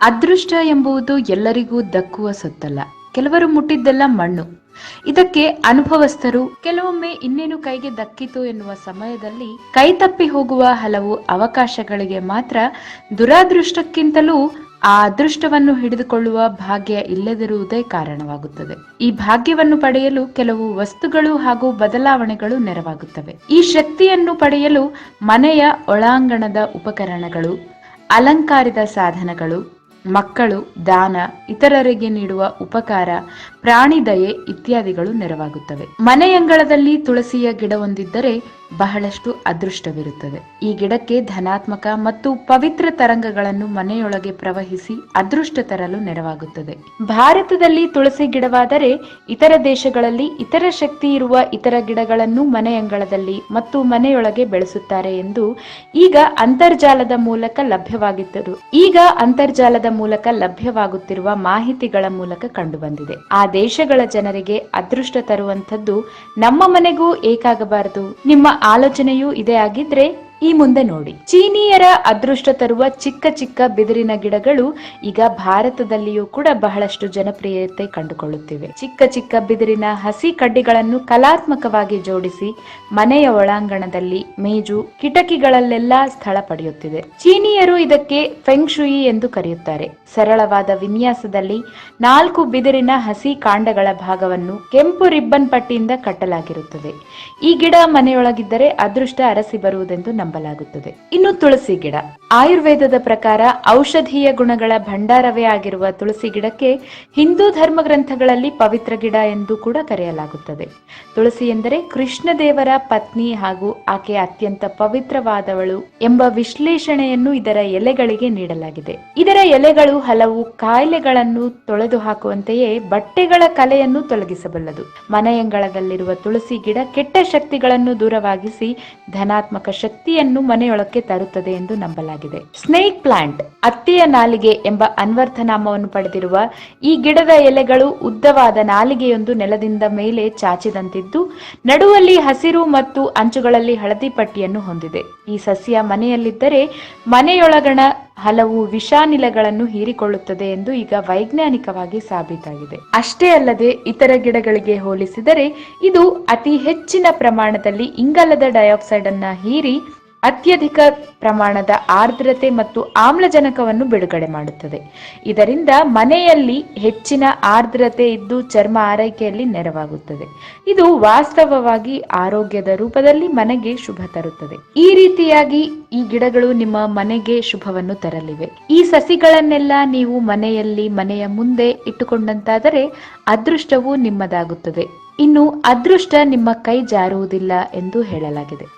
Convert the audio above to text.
ಅದೃಷ್ಟ ಎಂಬುದು ಎಲ್ಲರಿಗೂ ದಕ್ಕುವ ಸೊತ್ತಲ್ಲ. ಕೆಲವರು ಮುಟ್ಟಿದ್ದೆಲ್ಲ ಮಣ್ಣು. ಇದಕ್ಕೆ ಅನುಭವಸ್ಥರು, ಕೆಲವೊಮ್ಮೆ ಇನ್ನೇನು ಕೈಗೆ ದಕ್ಕಿತು ಎನ್ನುವ ಸಮಯದಲ್ಲಿ ಕೈತಪ್ಪಿ ಹೋಗುವ ಹಲವು ಅವಕಾಶಗಳಿಗೆ ಮಾತ್ರ ದುರಾದೃಷ್ಟಕ್ಕಿಂತಲೂ ಆ ಅದೃಷ್ಟವನ್ನು ಹಿಡಿದುಕೊಳ್ಳುವ ಭಾಗ್ಯ ಇಲ್ಲದಿರುವುದೇ ಕಾರಣವಾಗುತ್ತದೆ. ಈ ಭಾಗ್ಯವನ್ನು ಪಡೆಯಲು ಕೆಲವು ವಸ್ತುಗಳು ಹಾಗೂ ಬದಲಾವಣೆಗಳು ನೆರವಾಗುತ್ತವೆ. ಈ ಶಕ್ತಿಯನ್ನು ಪಡೆಯಲು ಮನೆಯ ಒಳಾಂಗಣದ ಉಪಕರಣಗಳು ಅಲಂಕಾರದ ಸಾಧನಗಳು ಮಕ್ಕಳು ದಾನ ಇತರರಿಗೆ ನೀಡುವ ಉಪಕಾರ ಪ್ರಾಣಿ ದಯೆ ಇತ್ಯಾದಿಗಳು ನೆರವಾಗುತ್ತವೆ. ಮನೆಯಂಗಳದಲ್ಲಿ ತುಳಸಿಯ ಗಿಡ ಹೊಂದಿದ್ದರೆ ಬಹಳಷ್ಟು ಅದೃಷ್ಟವಿರುತ್ತದೆ. ಈ ಗಿಡಕ್ಕೆ ಧನಾತ್ಮಕ ಮತ್ತು ಪವಿತ್ರ ತರಂಗಗಳನ್ನು ಮನೆಯೊಳಗೆ ಪ್ರವಹಿಸಿ ಅದೃಷ್ಟ ತರಲು ನೆರವಾಗುತ್ತದೆ. ಭಾರತದಲ್ಲಿ ತುಳಸಿ ಗಿಡವಾದರೆ ಇತರ ದೇಶಗಳಲ್ಲಿ ಇತರ ಶಕ್ತಿ ಇರುವ ಇತರ ಗಿಡಗಳನ್ನು ಮನೆಯಂಗಳದಲ್ಲಿ ಮತ್ತು ಮನೆಯೊಳಗೆ ಬೆಳೆಸುತ್ತಾರೆ ಎಂದು ಈಗ ಅಂತರ್ಜಾಲದ ಮೂಲಕ ಲಭ್ಯವಾಗಿದ್ದರು ಈಗ ಅಂತರ್ಜಾಲದ ಮೂಲಕ ಲಭ್ಯವಾಗುತ್ತಿರುವ ಮಾಹಿತಿಗಳ ಮೂಲಕ ಕಂಡುಬಂದಿದೆ. ಆ ದೇಶಗಳ ಜನರಿಗೆ ಅದೃಷ್ಟ ತರುವಂತದ್ದು ನಮ್ಮ ಮನೆಗೂ ಏಕಾಗಬಾರದು. ನಿಮ್ಮ ಆಲೋಚನೆಯೂ ಇದೇ ಆಗಿದ್ರೆ ಈ ಮುಂದೆ ನೋಡಿ. ಚೀನೀಯರ ಅದೃಷ್ಟ ತರುವ ಚಿಕ್ಕ ಚಿಕ್ಕ ಬಿದಿರಿನ ಗಿಡಗಳು ಈಗ ಭಾರತದಲ್ಲಿಯೂ ಕೂಡ ಬಹಳಷ್ಟು ಜನಪ್ರಿಯತೆ ಕಂಡುಕೊಳ್ಳುತ್ತಿವೆ. ಚಿಕ್ಕ ಚಿಕ್ಕ ಬಿದಿರಿನ ಹಸಿ ಕಡ್ಡಿಗಳನ್ನು ಕಲಾತ್ಮಕವಾಗಿ ಜೋಡಿಸಿ ಮನೆಯ ಒಳಾಂಗಣದಲ್ಲಿ ಮೇಜು ಕಿಟಕಿಗಳಲ್ಲೆಲ್ಲ ಸ್ಥಳ ಪಡೆಯುತ್ತಿದೆ. ಚೀನೀಯರು ಇದಕ್ಕೆ ಫೆಂಗ್ಶುಯಿ ಎಂದು ಕರೆಯುತ್ತಾರೆ. ಸರಳವಾದ ವಿನ್ಯಾಸದಲ್ಲಿ ನಾಲ್ಕು ಬಿದಿರಿನ ಹಸಿ ಕಾಂಡಗಳ ಭಾಗವನ್ನು ಕೆಂಪು ರಿಬ್ಬನ್ ಪಟ್ಟಿಯಿಂದ ಕಟ್ಟಲಾಗಿರುತ್ತದೆ. ಈ ಗಿಡ ಮನೆಯೊಳಗಿದ್ದರೆ ಅದೃಷ್ಟ ಅರಸಿ ಬರುವುದೆಂದು ನಂಬಲಾಗುತ್ತದೆ ಇನ್ನು ತುಳಸಿ ಗಿಡ. ಆಯುರ್ವೇದದ ಪ್ರಕಾರ ಔಷಧೀಯ ಗುಣಗಳ ಭಂಡಾರವೇ ಆಗಿರುವ ತುಳಸಿ ಗಿಡಕ್ಕೆ ಹಿಂದೂ ಧರ್ಮ ಗ್ರಂಥಗಳಲ್ಲಿ ಪವಿತ್ರ ಗಿಡ ಎಂದು ಕೂಡ ಕರೆಯಲಾಗುತ್ತದೆ. ತುಳಸಿ ಎಂದರೆ ಕೃಷ್ಣ ದೇವರ ಪತ್ನಿ ಹಾಗೂ ಆಕೆ ಅತ್ಯಂತ ಪವಿತ್ರವಾದವಳು ಎಂಬ ವಿಶ್ಲೇಷಣೆಯನ್ನು ಇದರ ಎಲೆಗಳಿಗೆ ನೀಡಲಾಗಿದೆ. ಇದರ ಎಲೆಗಳು ಹಲವು ಕಾಯಿಲೆಗಳನ್ನು ತೊಳೆದು ಹಾಕುವಂತೆಯೇ ಬಟ್ಟೆಗಳ ಕಲೆಯನ್ನು ತೊಲಗಿಸಬಲ್ಲದು. ಮನೆಯಂಗಳದಲ್ಲಿರುವ ತುಳಸಿ ಗಿಡ ಕೆಟ್ಟ ಶಕ್ತಿಗಳನ್ನು ದೂರವಾಗಿಸಿ ಧನಾತ್ಮಕ ಮನೆಯೊಳಕ್ಕೆ ತರುತ್ತದೆ ಎಂದು ನಂಬಲಾಗಿದೆ. ಸ್ನೇಕ್ ಪ್ಲಾಂಟ್, ಅತ್ತಿಯ ನಾಲಿಗೆ ಎಂಬ ಅನ್ವರ್ಥನಾಮವನ್ನು ಪಡೆದಿರುವ ಈ ಗಿಡದ ಎಲೆಗಳು ಉದ್ದವಾದ ನಾಲಿಗೆಯೊಂದು ನೆಲದಿಂದ ಮೇಲೆ ಚಾಚಿದಂತಿದ್ದು, ನಡುವಲ್ಲಿ ಹಸಿರು ಮತ್ತು ಅಂಚುಗಳಲ್ಲಿ ಹಳದಿ ಪಟ್ಟಿಯನ್ನು ಹೊಂದಿದೆ. ಈ ಸಸ್ಯ ಮನೆಯಲ್ಲಿದ್ದರೆ ಮನೆಯೊಳಗಣ ಹಲವು ವಿಷಾನಿಲಗಳನ್ನು ಹೀರಿಕೊಳ್ಳುತ್ತದೆ ಎಂದು ಈಗ ವೈಜ್ಞಾನಿಕವಾಗಿ ಸಾಬೀತಾಗಿದೆ. ಅಷ್ಟೇ ಅಲ್ಲದೆ ಇತರ ಗಿಡಗಳಿಗೆ ಹೋಲಿಸಿದರೆ ಇದು ಅತಿ ಹೆಚ್ಚಿನ ಪ್ರಮಾಣದಲ್ಲಿ ಇಂಗಾಲದ ಡೈಆಕ್ಸೈಡ್ ಅನ್ನ ಹೀರಿ ಅತ್ಯಧಿಕ ಪ್ರಮಾಣದ ಆರ್ದ್ರತೆ ಮತ್ತು ಆಮ್ಲಜನಕವನ್ನು ಬಿಡುಗಡೆ ಮಾಡುತ್ತದೆ. ಇದರಿಂದ ಮನೆಯಲ್ಲಿ ಹೆಚ್ಚಿನ ಆರ್ದ್ರತೆ ಇದ್ದು ಚರ್ಮ ಆರೈಕೆಯಲ್ಲಿ ನೆರವಾಗುತ್ತದೆ. ಇದು ವಾಸ್ತವವಾಗಿ ಆರೋಗ್ಯದ ರೂಪದಲ್ಲಿ ಮನೆಗೆ ಶುಭ ತರುತ್ತದೆ. ಈ ರೀತಿಯಾಗಿ ಈ ಗಿಡಗಳು ನಿಮ್ಮ ಮನೆಗೆ ಶುಭವನ್ನು ತರಲಿವೆ. ಈ ಸಸಿಗಳನ್ನೆಲ್ಲ ನೀವು ಮನೆಯಲ್ಲಿ, ಮನೆಯ ಮುಂದೆ ಇಟ್ಟುಕೊಂಡಂತಾದರೆ ಅದೃಷ್ಟವು ನಿಮ್ಮದಾಗುತ್ತದೆ. ಇನ್ನು ಅದೃಷ್ಟ ನಿಮ್ಮ ಕೈ ಜಾರುವುದಿಲ್ಲ ಎಂದು ಹೇಳಲಾಗಿದೆ.